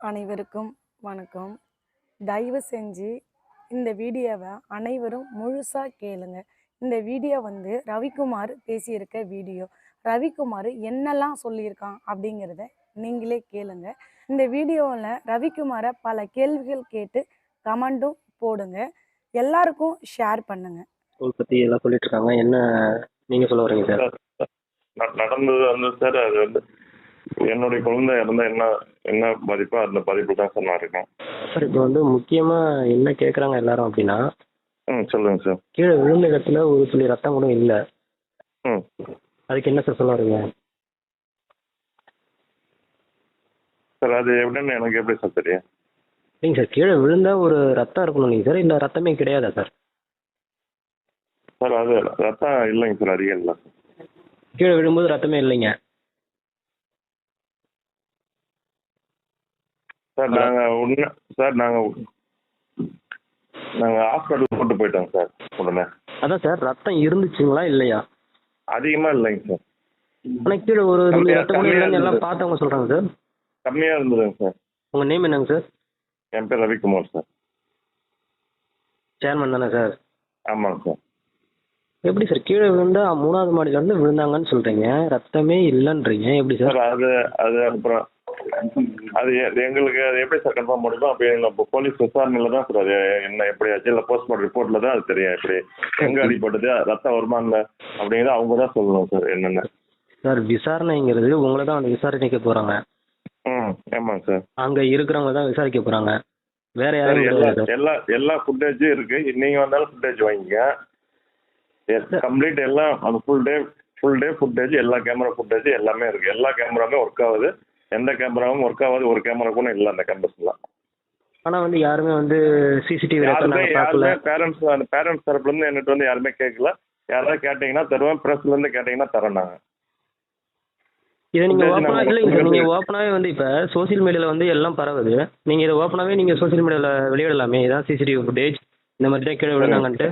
அனைவருக்கும் வணக்கம். தயவு செஞ்சு இந்த வீடியோவை அனைவரும் முழுசாக கேளுங்க. இந்த வீடியோ வந்து ரவிக்குமார் பேசியிருக்க வீடியோ. ரவிக்குமார் என்னெல்லாம் சொல்லியிருக்கான் அப்படிங்கிறத நீங்களே கேளுங்க. இந்த வீடியோவில் ரவிக்குமாரை பல கேள்விகள் கேட்டு கமெண்ட்டும் போடுங்க. எல்லாருக்கும் ஷேர் பண்ணுங்க. ஸ்கூல் பற்றி எல்லாம் சொல்லிட்டு இருக்காங்க என்ன நீங்கள் சொல்ல வரீங்க சார்? நடந்தது வந்து சார் அது வந்து என்னுடைய குழந்தை இருந்தா என்ன என்ன பாதிப்போ அந்த பாதிப்பு தான் சார் நான் இருக்கேன். சார் இப்போ வந்து முக்கியமாக என்ன கேட்குறாங்க எல்லாரும் அப்படின்னா ம் சொல்லுங்க சார். கீழே விழுந்த இடத்துல ஒரு துளி ரத்தம் கூட இல்லை. ம். அதுக்கு என்ன சார் சொல்ல வரீங்க? சார் அது எப்படின்னு எனக்கு எப்படி சார் தெரியும்? இல்லைங்க சார் கீழே விழுந்தா ஒரு ரத்தம் இருக்கணும் இல்லைங்க சார் இல்லை ரத்தமே கிடையாதா சார்? சார் அது ரத்தம் இல்லைங்க சார் அதிகம் இல்லை. கீழே விழும்போது ரத்தமே இல்லைங்க. சார் நாங்கள் உடனே சார் நாங்கள் நாங்கள் ஹாஸ்பிட்டல் கூட்டு போயிட்டோங்க சார் உடனே. அதான் சார் ரத்தம் இருந்துச்சுங்களா இல்லையா? அதிகமாக இல்லைங்க சார். ஆனால் கீழே ஒரு கம்மியா- ரத்தம் கம்மியா எல்லாம். பார்த்தவங்க சொல்கிறாங்க சார். கம்மியாக இருந்ததுங்க சார். உங்கள் நேம் என்னங்க சார்? என் பேர் ரவிக்குமார் சார். சேர்மன் தானே சார்? ஆமாங்க சார். எப்படி சார் கீழே விழுந்தா மூணாவது மாடியிலேருந்து விழுந்தாங்கன்னு சொல்கிறீங்க ரத்தமே இல்லைன்றீங்க எப்படி சார் அது அது அப்புறம் அது எங்களுக்கு அது எப்படி சார் கன்ஃபார்ம் முடியுமோ அப்போ இப்போ போலீஸ் விசாரணையில் தான் சார் அது என்ன எப்படி ஆச்சு இல்லை போஸ்ட்மார்ட்டம் ரிப்போர்ட்டில் தான் அது தெரியும் எப்படி எங்கே அடிபட்டது ரத்தம் வருமா இல்லை அப்படிங்கிறத அவங்க தான் சொல்லணும் சார் என்னென்ன. சார் விசாரணைங்கிறது உங்களை தான் வந்து விசாரணைக்க போகிறாங்க ம் ஆமாங்க சார். அங்கே இருக்கிறவங்க தான் விசாரிக்க போகிறாங்க வேற யாரும் எல்லா எல்லா ஃபுட்டேஜும் இருக்கு. நீங்கள் வந்தாலும் ஃபுட்டேஜ் வாங்கிங்க. கம்ப்ளீட் எல்லாம் அந்த full day full day footage எல்லா கேமரா ஃபுட்டேஜ் எல்லாமே இருக்கு. எல்லா கேமராவுமே ஒர்க் ஆகுது. எந்த கேமராவும் ஒர்க் ஆகாது ஒரு கேமரா கூட இல்லை அந்த கேம்பஸ்ல ஆனால் வந்து யாருமே வந்து சிசிடிவி யாருமே பேரண்ட்ஸ் அந்த பேரண்ட்ஸ் தரப்புல இருந்து என்கிட்ட வந்து யாருமே கேட்கல யாராவது கேட்டீங்கன்னா தருவேன் பிரஸ்ல இருந்து கேட்டீங்கன்னா தரேன் நாங்க. இதை இல்லைங்க சார் உங்களுக்கு நீங்கள் ஓப்பனாகவே வந்து இப்போ சோஷியல் மீடியாவில் வந்து எல்லாம் பரவுது. நீங்கள் இதை ஓப்பனாகவே நீங்கள் சோஷியல் மீடியாவில் வெளியிடலாமே? இதான் சிசிடிவி ஃபுட்டேஜ் இந்த மாதிரி தான் கீழே விழுந்தாங்கன்ட்டு.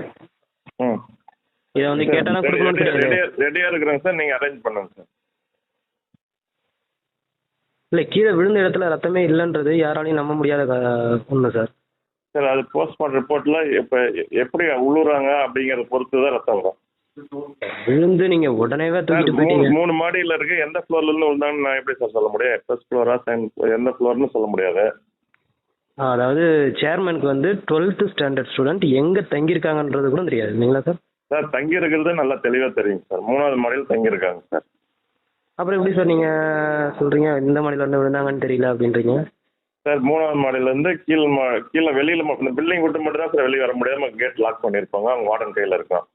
இதை வந்து கேட்டால் கொடுக்கணும்னு ரெடியா இருக்கிறேன் சார் நீங்க அரேஞ்ச் பண்ணுங்க சார். இல்லை கீழே விழுந்த இடத்துல ரத்தமே இல்லைன்றது யாராலையும் நம்ப முடியாத உண்மை சார் சார் அது போஸ்ட்மார்ட்டம் ரிப்போர்ட்ல இப்ப எப்படி உழுறாங்க அப்படிங்கறத பொறுத்து தான் ரத்தம் வரும். விழுந்து சார் தூக்கிட்டு மூணு மாடியில இருக்கு. எந்த ஃப்ளோர்ல இருந்து விழுந்தாங்கன்னு நான் எப்படி சார் சொல்ல முடியும்? ஃபர்ஸ்ட் ஃப்ளோரா எந்த ஃப்ளோர்னு சொல்ல முடியாது. அதாவது சேர்மனுக்கு வந்து டுவெல்த்து ஸ்டாண்டர்ட் ஸ்டூடெண்ட் எங்கே தங்கியிருக்காங்கன்றது கூட தெரியாது. இல்லைங்களா சார் சார் தங்கி இருக்கிறது நல்லா தெளிவா தெரியும் சார் மூணாவது மாடியில் தங்கி இருக்காங்க சார் அப்புறம் எப்படி சார் நீங்கள் சொல்கிறீங்க இந்த மாடியில் இருந்து விழுந்தாங்கன்னு தெரியல அப்படின்றீங்க. சார் மூணாவது மாடியில இருந்து கீழ் மா கீழே வெளியில இந்த பில்டிங் விட்டு மட்டும் தான் சார் வெளியே வர முடியாம கேட் லாக் பண்ணியிருப்பாங்க. அவங்க வார்டன் கையில இருக்கும்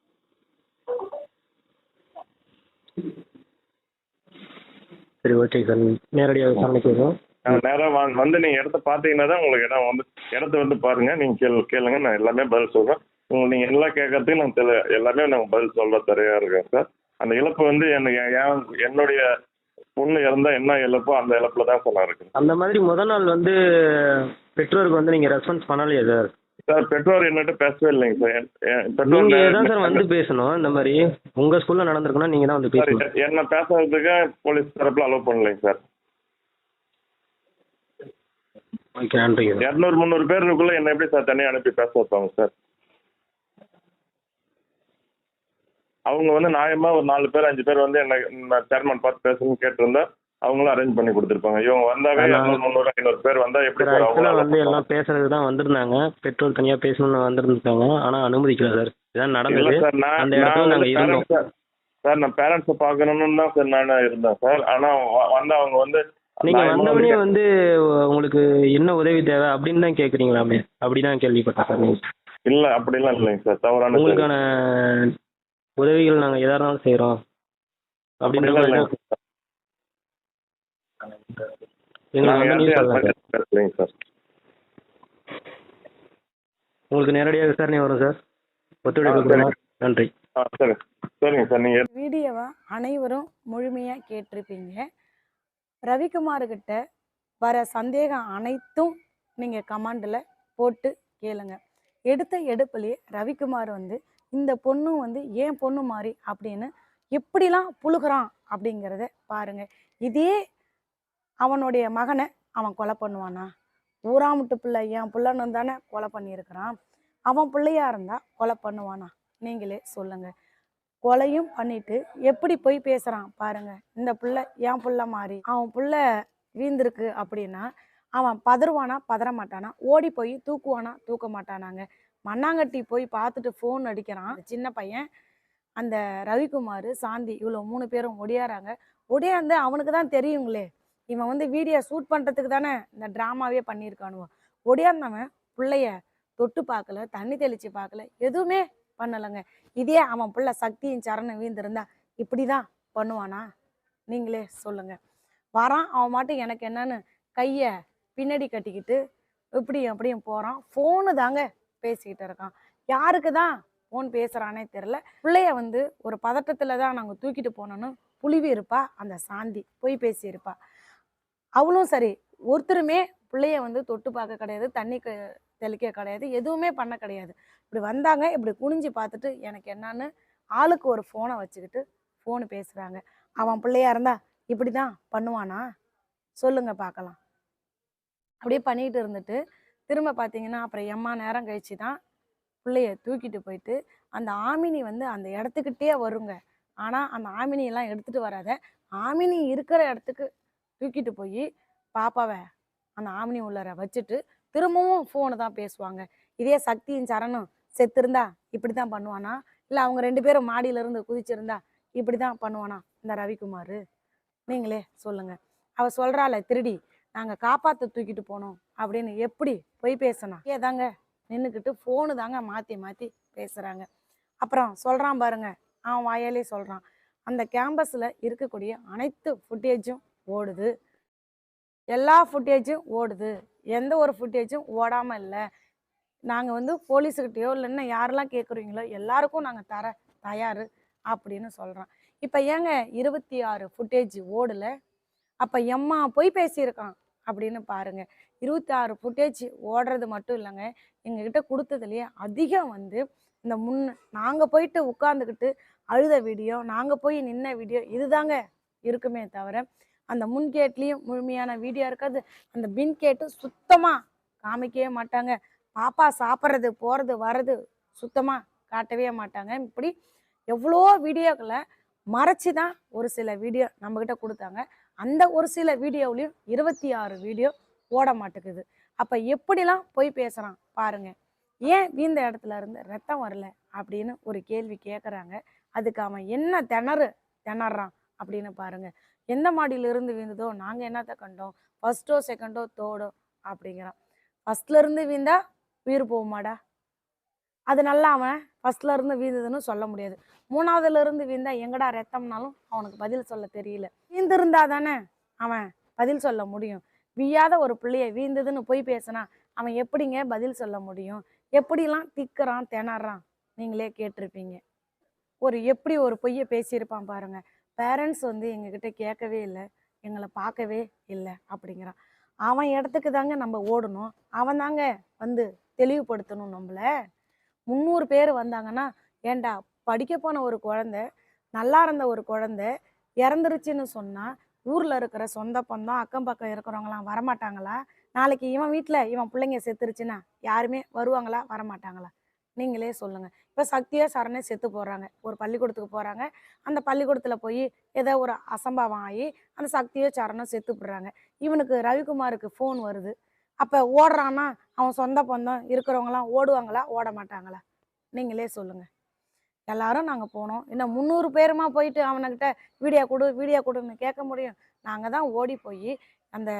சரி ஓகே சார். நேரடியாக விசாரணைக்கு வரும் நாங்கள் நேராக வாங்க வந்து நீங்கள் இடத்த பார்த்தீங்கன்னா தான் உங்களுக்கு இடம் வந்து இடத்த வந்து பாருங்க. நீங்கள் கேள் கேளுங்க. நான் எல்லாமே பதில் சொல்கிறேன் உங்களுக்கு நீங்கள் எல்லாம் கேட்கறதுக்கு நான் தெளி எல்லாமே நாங்கள் பதில் சொல்ல தரையாக இருக்கேன் சார்? அந்த இழப்பு வந்து என்னுடைய பொண்ணு இறந்தா என்ன இழப்போ அந்த இழப்பில் தான் சார் நான் இருக்கேன் அந்த மாதிரி முத நாள் வந்து பெற்றோருக்கு வந்து நீங்கள் ரெஸ்பான்ஸ் பண்ணலையா சார்? சார் பெற்றோர் என்னட்ட பேசவே இல்லைங்க சார். பெற்றோர் தான் சார் வந்து பேசணும் இந்த மாதிரி. உங்கள் ஸ்கூலில் நடந்திருக்குன்னா நீங்கள் தான் வந்து பேசணும். என்ன பேசுறதுக்கு போலீஸ் தரப்பில் அலோவ் பண்ணலைங்க சார். ஓகே நன்றிங்க இரநூறு முந்நூறு பேருக்குள்ள என்ன எப்படி சார் தனியாக அனுப்பி பேச வைப்பாங்க சார்? அவங்க வந்து நியாயமா ஒரு நாலு பேர் அஞ்சு பேர் வந்து என்ன சேர்மன் பார்த்து பேசணும்னு கேட்டிருந்தா அவங்களும் அரேஞ்ச் பண்ணி கொடுத்துருப்பாங்க. இவங்க வந்தாவே ஆனா- முந்நூறு ஐநூறு பேர் வந்தா எப்படி வந்து எல்லாம் பேசுறது தான் வந்திருந்தாங்க. பெற்றோர் தனியாக பேசணும்னு வந்திருந்தாங்க. ஆனால் அனுமதிக்கல சார். இதான் நடந்தது. சார் அந்த இடத்துல இருந்தோம். சார் நான் பேரண்ட்ஸை பார்க்கணும்னு தான் சார் நான் இருந்தேன் சார். ஆனா வந்து அவங்க வந்து நீங்கள் நியாயமா வந்தவொடனே வந்து- உங்களுக்கு என்ன உதவி தேவை அப்படின்னு தான் கேட்குறீங்களாமே அப்படி தான் கேள்விப்பட்டேன் சார் இல்ல அப்படிலாம் இல்லைங்க சார். தவறான. உங்களுக்கான உதவிகள் நாங்கள் எதா இருந்தாலும் செய்கிறோம் அப்படின்ற மாதிரி தான். எங்களுக்கு நாங்க சார் சார். உங்களுக்கு நேரடியாக விசாரணை வரும் சார். ஒத்துழைப்பு. நன்றி. ஆ சரி. சரிங்க சார் நீங்க வீடியோவை அனைவரும் முழுமையாக கேட்டிருப்பீங்க. ரவிக்குமார்கிட்ட வர சந்தேகம் அனைத்தும் நீங்கள் கமெண்டில் போட்டு கேளுங்க. எடுத்த எடுப்புலேயே ரவிக்குமார் வந்து இந்த பொண்ணும் வந்து ஏன் பொண்ணு மாதிரி அப்படின்னு எப்படிலாம் புழுகிறான் அப்படிங்கிறத பாருங்க. இதே அவனுடைய மகனை அவன் கொலை பண்ணுவானா? ஊராமுட்டு பிள்ளை என் பிள்ளைன்னு தானே கொலை பண்ணியிருக்கிறான். அவன் பிள்ளையா இருந்தா கொலை பண்ணுவானா? நீங்களே சொல்லுங்க. கொலையும் பண்ணிட்டு எப்படி போய் பேசுறான் பாருங்க. இந்த பிள்ளை என் பிள்ளை மாதிரி அவன் பிள்ளை வீழ்ந்திருக்கு அப்படின்னா அவன் பதறுவானா பதற மாட்டானா ஓடி போய் தூக்குவானா தூக்க மாட்டானாங்க மண்ணாங்கட்டி போய் பார்த்துட்டு ஃபோன் அடிக்கிறான். சின்ன பையன் அந்த ரவிக்குமார் சாந்தி இவ்வளோ மூணு பேரும் ஒடியாறாங்க ஒடியாந்து அவனுக்கு தான் தெரியுங்களே இவன் வந்து வீடியோ ஷூட் பண்ணுறதுக்கு தானே இந்த ட்ராமாவே பண்ணியிருக்கானுவோ. ஒடியாந்தவன் பிள்ளைய தொட்டு பார்க்கல தண்ணி தெளித்து பார்க்கல எதுவுமே பண்ணலைங்க. இதே அவன் பிள்ளை சக்தியின் சரணம் வீழ்ந்திருந்தா இப்படி தான் பண்ணுவானா? நீங்களே சொல்லுங்கள் வரான் அவன் மாட்டும் எனக்கு என்னன்னு கையை பின்னாடி கட்டிக்கிட்டு இப்படியும் அப்படியும் போகிறான் ஃபோனு தாங்க பேசிக்கிட்டு இருக்கான். யாருக்கு தான் ஃபோன் பேசுகிறானே தெரில பிள்ளைய வந்து ஒரு பதட்டத்தில் தான் நாங்கள் தூக்கிட்டு போனோன்னு புலிவி இருப்பா அந்த சாந்தி. போய் பேசியிருப்பா அவளும் சரி ஒருத்தருமே பிள்ளைய வந்து தொட்டு பார்க்க கிடையாது தண்ணி க தெளிக்க கிடையாது எதுவுமே பண்ண கிடையாது. இப்படி வந்தாங்க இப்படி குனிஞ்சு பார்த்துட்டு எனக்கு என்னன்னு ஆளுக்கு ஒரு ஃபோனை வச்சுக்கிட்டு ஃபோனு பேசுகிறாங்க அவன் பிள்ளையா இருந்தா இப்படி தான் பண்ணுவானா? சொல்லுங்க பார்க்கலாம். அப்படியே பண்ணிக்கிட்டு இருந்துட்டு திரும்ப பார்த்தீங்கன்னா அப்புறம் எம்மா நேரம் கழிச்சு தான் பிள்ளைய தூக்கிட்டு போயிட்டு அந்த ஆமினி வந்து அந்த இடத்துக்கிட்டே வருங்க. ஆனால் அந்த ஆமினியெல்லாம் எடுத்துகிட்டு வராத. ஆமினி இருக்கிற இடத்துக்கு தூக்கிட்டு போய் பாப்பாவை அந்த ஆமினி உள்ளர வச்சுட்டு திரும்பவும் ஃபோனு தான் பேசுவாங்க. இதே சக்தியின் சரணும் செத்துருந்தா இப்படி தான் பண்ணுவானா? இல்லை அவங்க ரெண்டு பேரும் மாடியிலேருந்து குதிச்சிருந்தா இப்படி தான் பண்ணுவானா? இந்த ரவிக்குமார். நீங்களே சொல்லுங்கள் அவள் சொல்கிறாள் திருடி நாங்கள் காப்பாற்ற தூக்கிட்டு போனோம் அப்படின்னு எப்படி போய் பேசணும் ஏதாங்க நின்றுக்கிட்டு ஃபோனு தாங்க மாற்றி மாற்றி பேசுகிறாங்க அப்புறம் சொல்கிறான் பாருங்க. அவன் வாயாலே சொல்கிறான் அந்த கேம்பஸில் இருக்கக்கூடிய அனைத்து ஃபுட்டேஜும் ஓடுது. எல்லா ஃபுட்டேஜும் ஓடுது. எந்த ஒரு ஃபுட்டேஜும் ஓடாமல் இல்லை. நாங்கள் வந்து போலீஸுக்கிட்டேயோ இல்லைன்னா யாரெல்லாம் கேட்குறீங்களோ எல்லாருக்கும் நாங்கள் தர தயார் அப்படின்னு சொல்கிறான் இப்போ ஏங்க இருபத்தி ஆறு ஃபுட்டேஜ் ஓடல. அப்போ எம்மா போய் பேசியிருக்கான். அப்படின்னு பாருங்கள் இருபத்தி ஆறு ஃபுட்டேஜ் ஓடுறது மட்டும் இல்லைங்க. எங்ககிட்ட கொடுத்ததுலேயே அதிகம் வந்து இந்த முன் நாங்கள் போயிட்டு உட்காந்துக்கிட்டு அழுத வீடியோ நாங்கள் போய் நின்ன வீடியோ இதுதாங்க இருக்குமே தவிர அந்த முன் கேட்லேயும் முழுமையான வீடியோ இருக்காது. அந்த பின் கேட்டும் சுத்தமாக காமிக்கவே மாட்டாங்க. பாப்பா சாப்பிட்றது போகிறது வர்றது சுத்தமாக காட்டவே மாட்டாங்க. இப்படி எவ்வளோ வீடியோக்களை மறைச்சி தான் ஒரு சில வீடியோ நம்மக்கிட்ட கொடுத்தாங்க. அந்த ஒரு சில வீடியோவிலையும் இருபத்தி ஆறு வீடியோ ஓட மாட்டேங்குது. அப்போ எப்படிலாம் போய் பேசுகிறான் பாருங்க. ஏன் வீந்த இடத்துல இருந்து ரத்தம் வரல அப்படின்னு ஒரு கேள்வி கேட்குறாங்க அதுக்கு அவன் என்ன திணறு திணறான் அப்படின்னு பாருங்க. எந்த மாடியிலிருந்து வீழ்ந்ததோ நாங்கள் என்னத்தை கண்டோம்? ஃபஸ்ட்டோ செகண்டோ தேர்டோ அப்படிங்கிறான். ஃபஸ்ட்லேருந்து வீந்தா உயிர் போகுமாடா? அது நல்லா அவன் ஃபர்ஸ்ட்ல இருந்து வீழ்ந்ததுன்னு சொல்ல முடியாது. மூணாவதுல இருந்து வீழ்ந்தா எங்கடா ரத்தம்னாலும் அவனுக்கு பதில் சொல்ல தெரியல. வீழ்ந்திருந்தா தானே அவன் பதில் சொல்ல முடியும். வீயாத ஒரு பிள்ளைய வீழ்ந்ததுன்னு போய் பேசினா அவன் எப்படிங்க பதில் சொல்ல முடியும்? எப்படிலாம் திக்கிறான் திணறான்? நீங்களே கேட்டிருப்பீங்க. ஒரு எப்படி ஒரு பொய்யை பேசியிருப்பான் பாருங்க. பேரண்ட்ஸ் வந்து எங்ககிட்ட கேட்கவே இல்லை. எங்களை பார்க்கவே இல்லை அப்படிங்கிறான். அவன் இடத்துக்கு தாங்க நம்ம ஓடணும். அவன் தாங்க வந்து தெளிவுபடுத்தணும் நம்மள. முந்நூறு பேர் வந்தாங்கன்னா ஏன்டா படிக்க போன ஒரு குழந்தை நல்லா இருந்த ஒரு குழந்தை இறந்துருச்சுன்னு சொன்னால் ஊரில் இருக்கிற சொந்த பந்தம் அக்கம் பக்கம் இருக்கிறவங்களாம் வரமாட்டாங்களா? நாளைக்கு இவன் வீட்டில் இவன் பிள்ளைங்க செத்துருச்சுன்னா யாருமே வருவாங்களா? வரமாட்டாங்களா? நீங்களே சொல்லுங்கள் இப்போ சக்தியோ சரணே செத்து போடுறாங்க ஒரு பள்ளிக்கூடத்துக்கு போகிறாங்க அந்த பள்ளிக்கூடத்தில் போய் ஏதோ ஒரு அசம்பாவம் ஆகி அந்த சக்தியோ சரணோ செத்து போடுறாங்க இவனுக்கு ரவிக்குமாருக்கு ஃபோன் வருது. அப்போ ஓடுறான்னா அவன் சொந்த பந்தம் இருக்கிறவங்களாம் ஓடுவாங்களா? ஓட மாட்டாங்களா நீங்களே சொல்லுங்கள் எல்லாரும் நாங்கள் போனோம். இன்னும் முந்நூறு பேருமா போயிட்டு அவனுக்கிட்ட வீடியோ கொடு வீடியோ கொடுன்னு கேட்க முடியும். நாங்கள் தான் ஓடி போய் அந்த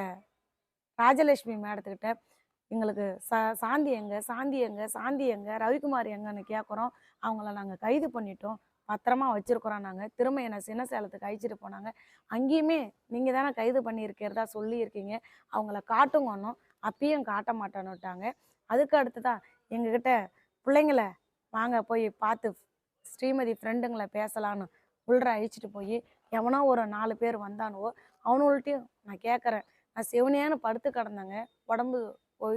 ராஜலட்சுமி மேடத்துக்கிட்ட எங்களுக்கு சா சாந்தி எங்க சாந்தி எங்க சாந்தி எங்க ரவிக்குமார் எங்கன்னு கேட்குறோம் அவங்கள நாங்கள் கைது பண்ணிட்டோம். பத்திரமா வச்சுருக்குறோம் நாங்கள் திரும்ப என்னை சின்ன சேலத்துக்கு அழைச்சிட்டு போனாங்க. அங்கேயுமே நீங்கள் தானே கைது பண்ணியிருக்கிறதா சொல்லியிருக்கீங்க. அவங்கள காட்டுங்கன்னும் அப்பயும் காட்ட மாட்டேன்னுட்டாங்க. அதுக்கு அடுத்ததா எங்ககிட்ட பிள்ளைங்கள வாங்க போய் பார்த்து ஸ்ரீமதி ஃப்ரெண்டுங்களை பேசலான்னு உள்ள அழிச்சிட்டு போய் எவனோ ஒரு நாலு பேர் வந்தானுவோ அவனுங்கள்ட்டையும் நான் கேட்குறேன் நான் செவனியான்னு படுத்து கிடந்தேங்க. உடம்பு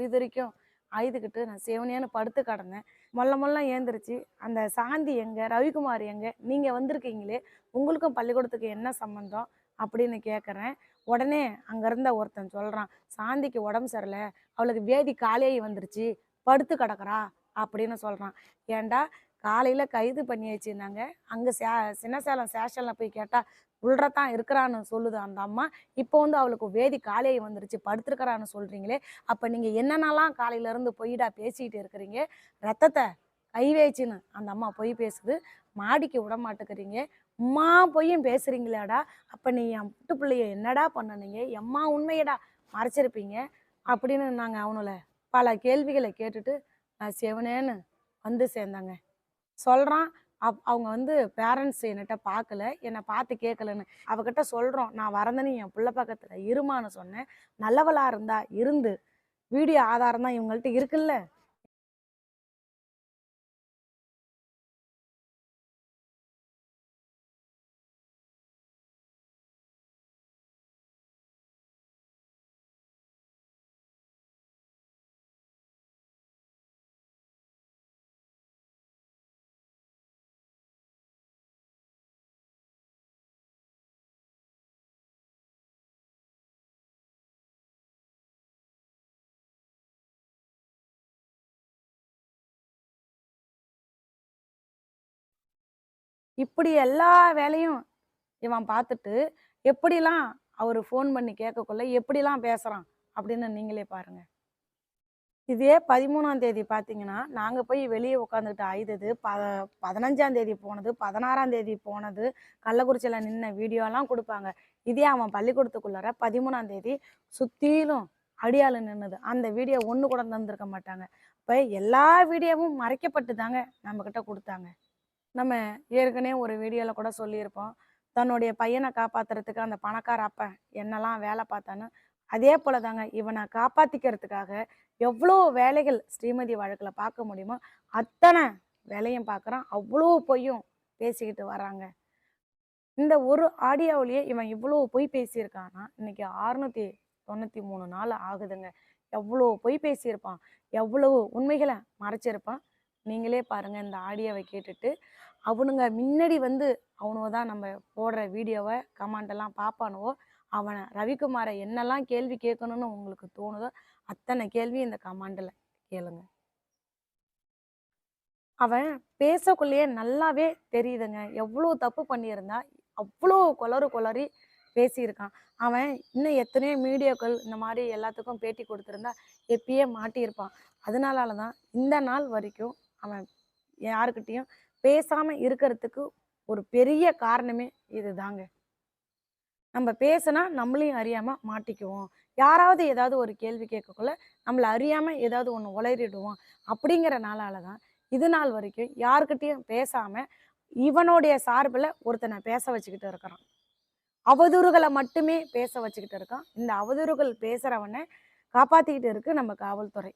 இது வரைக்கும் ஆயுதுக்கிட்டு நான் செவனியான்னு படுத்து கிடந்தேன். மொல்ல மொல்ல ஏந்திரிச்சு அந்த சாந்தி எங்கே ரவிக்குமார் எங்கே நீங்கள் வந்திருக்கீங்களே உங்களுக்கும் பள்ளிக்கூடத்துக்கு என்ன சம்மந்தம் அப்படின்னு கேட்குறேன் உடனே அங்கே இருந்த ஒருத்தன் சொல்கிறான் சாந்திக்கு உடம்பு சரியில்லை அவளுக்கு வேதி காலையே வந்துருச்சு படுத்து கிடக்குறா அப்படின்னு சொல்கிறான் ஏன்டா காலையில் கைது பண்ணி வச்சுருந்தாங்க. அங்கே சே சின்ன சேலம் போய் கேட்டால் உள்ளதான் இருக்கிறான்னு சொல்லுது அந்த அம்மா. இப்போ வந்து அவளுக்கு வேதி காலையை வந்துருச்சு படுத்துருக்கிறான்னு சொல்கிறீங்களே அப்போ நீங்கள் என்னென்னலாம் காலையிலேருந்து பொய்டா பேசிக்கிட்டு இருக்கிறீங்க? ரத்தத்தை கை வச்சுன்னு அந்த அம்மா பொய் பேசுது. மாடிக்கு விட மாட்டேக்கிறீங்க உம்மா பொய்யும் பேசுறீங்களாடா. அப்போ நீ என் புட்டு பிள்ளைய என்னடா பண்ணனீங்க? எம்மா உண்மையடா. மறைச்சிருப்பீங்க. அப்படின்னு நாங்கள் அவனுல பல கேள்விகளை கேட்டுட்டு நான் செவனேன்னு வந்து சேர்ந்தாங்க. சொல்கிறான் அப் அவங்க வந்து பேரண்ட்ஸ் என்கிட்ட பார்க்கல என்னை பார்த்து கேட்கலன்னு அவகிட்ட சொல்கிறோம் நான் வரந்தேன்னு என் பிள்ளை பக்கத்தில் இருமான்னு சொன்னேன். நல்லவளா இருந்தா இருந்து. வீடியோ ஆதாரம் தான் இவங்கள்ட்ட இருக்குல்ல. இப்படி எல்லா வேலையும் இவன் பார்த்துட்டு எப்படிலாம் அவர் ஃபோன் பண்ணி கேட்கக்குள்ள எப்படிலாம் பேசுகிறான் அப்படின்னு நீங்களே பாருங்கள் இதே பதிமூணாம் தேதி பார்த்தீங்கன்னா நாங்கள் போய் வெளியே உட்காந்துக்கிட்டு ஆயுதது ப பதினஞ்சாம் தேதி போனது பதினாறாம் தேதி போனது கள்ளக்குறிச்சியில் நின்ன வீடியோலாம் கொடுப்பாங்க. இதே அவன் பள்ளிக்கூடத்துக்குள்ளார பதிமூணாம் தேதி சுற்றிலும் அடியாளு நின்னுது. அந்த வீடியோ ஒன்று கூட தந்திருக்க மாட்டாங்க. இப்போ எல்லா வீடியோவும் மறைக்கப்பட்டு தாங்க நம்மக்கிட்ட கொடுத்தாங்க. நம்ம ஏற்கனவே ஒரு வீடியோவில் கூட சொல்லியிருப்போம். தன்னுடைய பையனை காப்பாத்துறதுக்கு அந்த பணக்கார அப்பன் என்னெல்லாம் வேலை பார்த்தான்னு அதே போல தாங்க இவனை காப்பாற்றிக்கிறதுக்காக எவ்வளோ வேலைகள் ஸ்ரீமதி வழக்கில் பார்க்க முடியுமோ அத்தனை வேலையும் பார்க்குறான். அவ்வளோ பொய்யும் பேசிக்கிட்டு வராங்க இந்த ஒரு ஆடியோவிலேயே இவன் இவ்வளோ பொய் பேசியிருக்கான்னா இன்னைக்கு அறுநூத்தி தொண்ணூற்றி மூணு நாள் ஆகுதுங்க. எவ்வளோ பொய் பேசியிருப்பான். எவ்வளவு உண்மைகளை மறைச்சிருப்பான். நீங்களே பாருங்கள் இந்த ஆடியோவை கேட்டுட்டு அவனுங்க முன்னாடி வந்து அவனுவ தான் நம்ம போடுற வீடியோவை கமாண்டெல்லாம் பார்ப்பானுவோ அவனை ரவிக்குமாரை என்னெல்லாம் கேள்வி கேட்கணும்னு உங்களுக்கு தோணுதோ அத்தனை கேள்வி இந்த கமாண்டில் கேளுங்க. அவன் பேசக்குள்ளேயே நல்லாவே தெரியுதுங்க. எவ்வளோ தப்பு பண்ணியிருந்தா அவ்வளோ குளறு குளறி பேசியிருக்கான். அவன் இன்னும் எத்தனையோ மீடியாக்கள் இந்த மாதிரி எல்லாத்துக்கும் பேட்டி கொடுத்துருந்தா எப்பயே மாட்டியிருப்பான். அதனால தான் இந்த நாள் வரைக்கும் அவன் யாருக்கிட்டேயும் பேசாமல் இருக்கிறதுக்கு ஒரு பெரிய காரணமே இதுதாங்க. நம்ம பேசினா நம்மளையும் அறியாமல் மாட்டிக்குவோம். யாராவது ஏதாவது ஒரு கேள்வி கேட்கக்குள்ள நம்மளை அறியாமல் ஏதாவது ஒன்று உளறிடுவோம். அப்படிங்கிற நாளால தான் இது நாள் வரைக்கும் யாருக்கிட்டேயும் பேசாமல் இவனுடைய சார்பில் ஒருத்தனை பேச வச்சுக்கிட்டு இருக்கிறான். அவதூறுகளை மட்டுமே பேச வச்சுக்கிட்டு இருக்கான். இந்த அவதூறுகள் பேசுகிறவனை காப்பாற்றிக்கிட்டு இருக்கு நம்ம காவல்துறை.